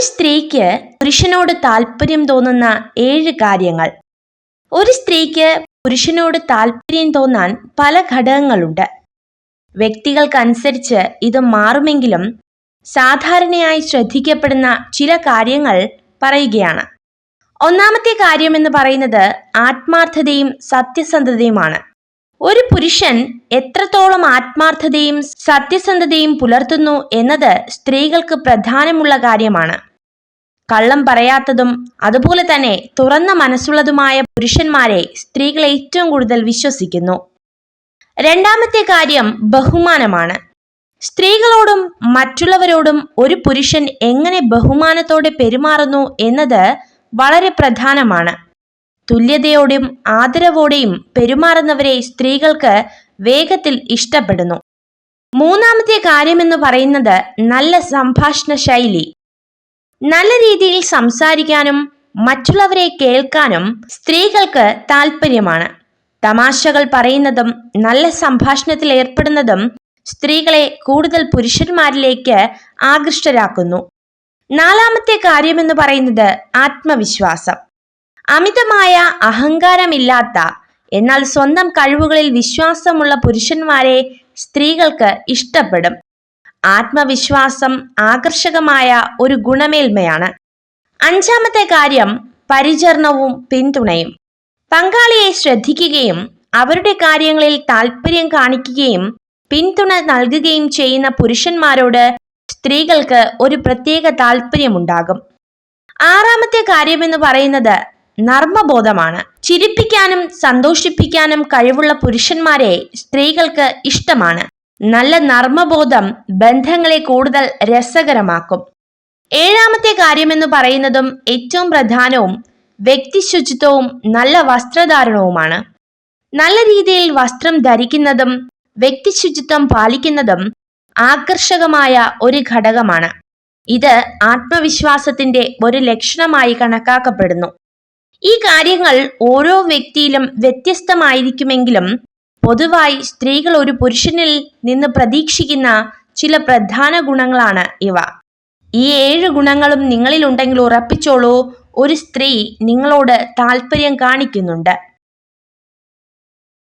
ഒരു സ്ത്രീക്ക് പുരുഷനോട് താല്പര്യം തോന്നുന്ന ഏഴ് കാര്യങ്ങൾ. ഒരു സ്ത്രീക്ക് പുരുഷനോട് താല്പര്യം തോന്നാൻ പല ഘടകങ്ങളുണ്ട്. വ്യക്തികൾക്കനുസരിച്ച് ഇത് മാറുമെങ്കിലും സാധാരണയായി ശ്രദ്ധിക്കപ്പെടുന്ന ചില കാര്യങ്ങൾ പറയുകയാണ്. ഒന്നാമത്തെ കാര്യം എന്ന് പറയുന്നത് ആത്മാർത്ഥതയും സത്യസന്ധതയുമാണ്. ഒരു പുരുഷൻ എത്രത്തോളം ആത്മാർത്ഥതയും സത്യസന്ധതയും പുലർത്തുന്നു എന്നത് സ്ത്രീകൾക്ക് പ്രധാനമുള്ള കാര്യമാണ്. കള്ളം പറയാത്തതും അതുപോലെ തന്നെ തുറന്ന മനസ്സുള്ളതുമായ പുരുഷന്മാരെ സ്ത്രീകൾ ഏറ്റവും കൂടുതൽ വിശ്വസിക്കുന്നു. രണ്ടാമത്തെ കാര്യം ബഹുമാനമാണ്. സ്ത്രീകളോടും മറ്റുള്ളവരോടും ഒരു പുരുഷൻ എങ്ങനെ ബഹുമാനത്തോടെ പെരുമാറുന്നു എന്നത് വളരെ പ്രധാനമാണ്. തുല്യതയോടെയും ആദരവോടെയും പെരുമാറുന്നവരെ സ്ത്രീകൾക്ക് വേഗത്തിൽ ഇഷ്ടപ്പെടുന്നു. മൂന്നാമത്തെ കാര്യമെന്ന് പറയുന്നത് നല്ല സംഭാഷണ ശൈലി. നല്ല രീതിയിൽ സംസാരിക്കാനും മറ്റുള്ളവരെ കേൾക്കാനും സ്ത്രീകൾക്ക് താല്പര്യമാണ് തമാശകൾ പറയുന്നതും നല്ല സംഭാഷണത്തിൽ ഏർപ്പെടുന്നതും സ്ത്രീകളെ കൂടുതൽ പുരുഷന്മാരിലേക്ക് ആകൃഷ്ടരാക്കുന്നു. നാലാമത്തെ കാര്യമെന്ന് പറയുന്നത് ആത്മവിശ്വാസം. അമിതമായ അഹങ്കാരമില്ലാത്ത എന്നാൽ സ്വന്തം കഴിവുകളിൽ വിശ്വാസമുള്ള പുരുഷന്മാരെ സ്ത്രീകൾക്ക് ഇഷ്ടപ്പെടും. ആത്മവിശ്വാസം ആകർഷകമായ ഒരു ഗുണമേന്മയാണ്. അഞ്ചാമത്തെ കാര്യം പരിചരണവും പിന്തുണയും. പങ്കാളിയെ ശ്രദ്ധിക്കുകയും അവരുടെ കാര്യങ്ങളിൽ താല്പര്യം കാണിക്കുകയും പിന്തുണ നൽകുകയും ചെയ്യുന്ന പുരുഷന്മാരോട് സ്ത്രീകൾക്ക് ഒരു പ്രത്യേക താല്പര്യമുണ്ടാകും ആറാമത്തെ കാര്യമെന്ന് പറയുന്നത് നർമ്മബോധമാണ്. ചിരിപ്പിക്കാനും സന്തോഷിപ്പിക്കാനും കഴിവുള്ള പുരുഷന്മാരെ സ്ത്രീകൾക്ക് ഇഷ്ടമാണ്. നല്ല നർമ്മബോധം ബന്ധങ്ങളെ കൂടുതൽ രസകരമാക്കും. ഏഴാമത്തെ കാര്യമെന്ന് പറയുന്നതും ഏറ്റവും പ്രധാനവും വ്യക്തിശുചിത്വവും നല്ല വസ്ത്രധാരണവുമാണ്. നല്ല രീതിയിൽ വസ്ത്രം ധരിക്കുന്നതും വ്യക്തിശുചിത്വം പാലിക്കുന്നതും ആകർഷകമായ ഒരു ഘടകമാണ്. ഇത് ആത്മവിശ്വാസത്തിന്റെ ഒരു ലക്ഷണമായി കണക്കാക്കപ്പെടുന്നു. ഈ കാര്യങ്ങൾ ഓരോ വ്യക്തിയിലും വ്യത്യസ്തമായിരിക്കുമെങ്കിലും പൊതുവായി സ്ത്രീകൾ ഒരു പുരുഷനിൽ നിന്ന് പ്രതീക്ഷിക്കുന്ന ചില പ്രധാന ഗുണങ്ങളാണ് ഇവ. ഈ ഏഴ് ഗുണങ്ങളും നിങ്ങളിലുണ്ടെങ്കിൽ ഉറപ്പിച്ചോളൂ. ഒരു സ്ത്രീ നിങ്ങളോട് താല്പര്യം കാണിക്കുന്നുണ്ട്.